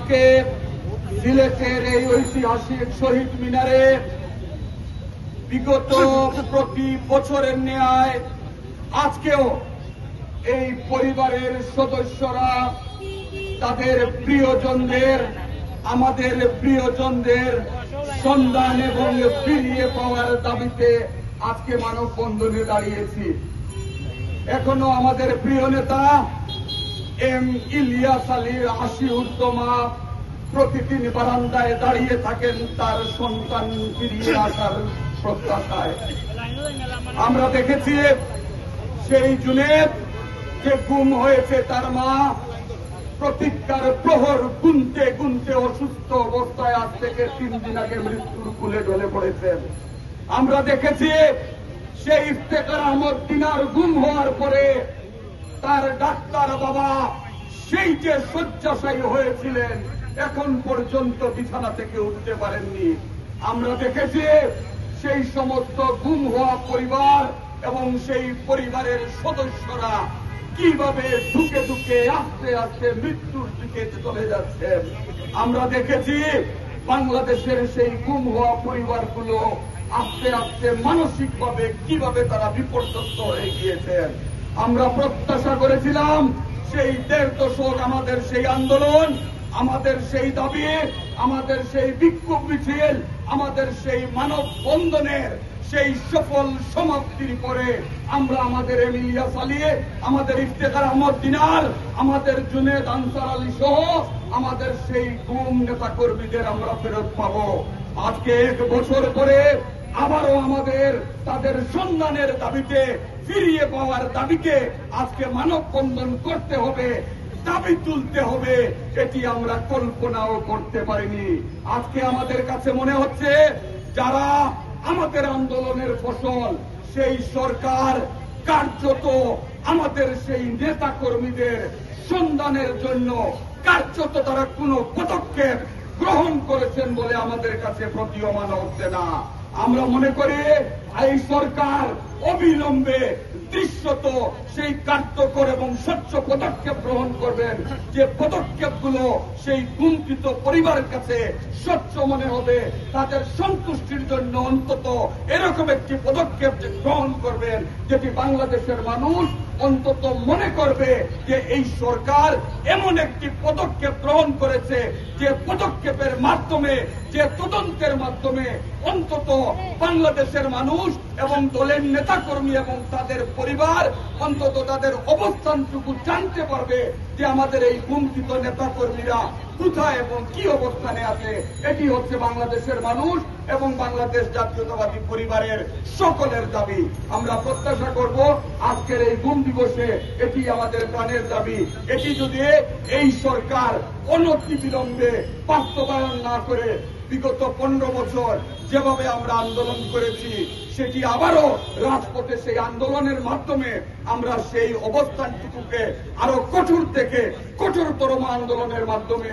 আজকে সিলেটের এই ঐতিহাসিক শহীদ মিনারে বিগত প্রতি বছরের ন্যায় আজকেও এই পরিবারের সদস্যরা তাদের প্রিয়জনদের, আমাদের প্রিয়জনদের সন্ধান এবং ফিরিয়ে পাওয়ার দাবিতে আজকে মানববন্ধনে দাঁড়িয়েছি। এখনও আমাদের প্রিয় নেতা এম ইলিয়াস আলীর হাসি উদ্যমা প্রতিদিন বারান্দায় দাঁড়িয়ে থাকেন তার সন্তান ফিরিয়ে আসার প্রত্যাশায়। আমরা দেখেছি সেই জুনেদ যে গুম হয়েছে তার মা প্রতিজ্ঞার প্রহর গুনতে গুনতে অসুস্থ অবস্থায় আজ থেকে তিন দিন আগে মৃত্যুর কুলে ঢলে পড়েছেন আমরা দেখেছি সেই ইফতেকার আহমদ দিনার গুম হওয়ার পরে তার ডাক্তার বাবা সেই যে শয্যাশায়ী হয়েছিলেন, এখন পর্যন্ত বিছানা থেকে উঠতে পারেননি। আমরা দেখেছি সেই সমস্ত গুম হওয়া পরিবার এবং সেই পরিবারের সদস্যরা কীভাবে ধুকে ধুকে আস্তে আস্তে মৃত্যুর দিকে চলে যাচ্ছে। আমরা দেখেছি বাংলাদেশের সেই গুম হওয়া পরিবারগুলো আস্তে আস্তে মানসিকভাবে কীভাবে তারা বিপর্যস্ত হয়ে গিয়েছেন। আমরা প্রত্যাশা করেছিলাম সেই দেড় দশক আমাদের সেই আন্দোলন, আমাদের সেই দাবি, আমাদের সেই বিক্ষোভ মিছিল, আমাদের সেই মানব বন্ধনের সেই সফল সমাপ্তির পরে আমরা আমাদের এমিলিয়া সালিয়ে, আমাদের ইফতেখার আহমদ দিনার আমাদের জুনেদ আনসার আলী সহ আমাদের সেই গুম নেতা কর্মীদের আমরা ফেরত পাবো। আজকে এক বছর পরে আবারও আমাদের, তাদের সন্ধানের দাবিতে ফিরিয়ে পাওয়ার দাবিকে আজকে মানববন্ধন করতে হবে, দাবি তুলতে হবে, এটি আমরা কল্পনাও করতে পারিনি। আজকে আমাদের কাছে মনে হচ্ছে, যারা আমাদের আন্দোলনের ফসল, সেই সরকার কার্যত আমাদের সেই নেতা কর্মীদের সন্ধানের জন্য কার্যত তারা কোনো পদক্ষেপ গ্রহণ করেছেন বলে আমাদের কাছে প্রতীয়মান হচ্ছে না। আমরা মনে করি এই সরকার অবিলম্বে দৃশ্যত সেই কার্যকর এবং স্বচ্ছ পদক্ষেপ গ্রহণ করবেন, যে পদক্ষেপগুলো সেই কুণ্ঠিত পরিবারের কাছে স্বচ্ছ মনে হবে, তাদের সন্তুষ্টির জন্য অন্তত এরকম একটি পদক্ষেপ গ্রহণ করবেন, যেটি বাংলাদেশের মানুষ অন্তত মনে করবে যে এই সরকার এমন একটি পদক্ষেপ গ্রহণ করেছে যে পদক্ষেপের মাধ্যমে, যে তদন্তের মাধ্যমে অন্তত বাংলাদেশের মানুষ এবং দলের নেতাকর্মী এবং তাদের পরিবার অন্তত তাদের অবস্থানটুকু জানতে পারবে যে আমাদের এই গুমকিত নেতাকর্মীরা কোথায় এবং কি অবস্থানে আছে। এটি হচ্ছে বাংলাদেশের মানুষ এবং বাংলাদেশ জাতীয়তাবাদী পরিবারের সকলের দাবি। আমরা প্রত্যাশা করব আজকের এই গুম দিবসে এটি আমাদের প্রাণের দাবি। এটি যদি এই সরকার অনতি বিলম্বে বাস্তবায়ন না করে বিগত পনেরো বছর যেভাবে আমরা আন্দোলন করেছি, সেটি আবারও রাজপথে সেই আন্দোলনের মাধ্যমে আমরা সেই অবস্থানটুকুকে আরও কঠোর থেকে কঠোরতরম আন্দোলনের মাধ্যমে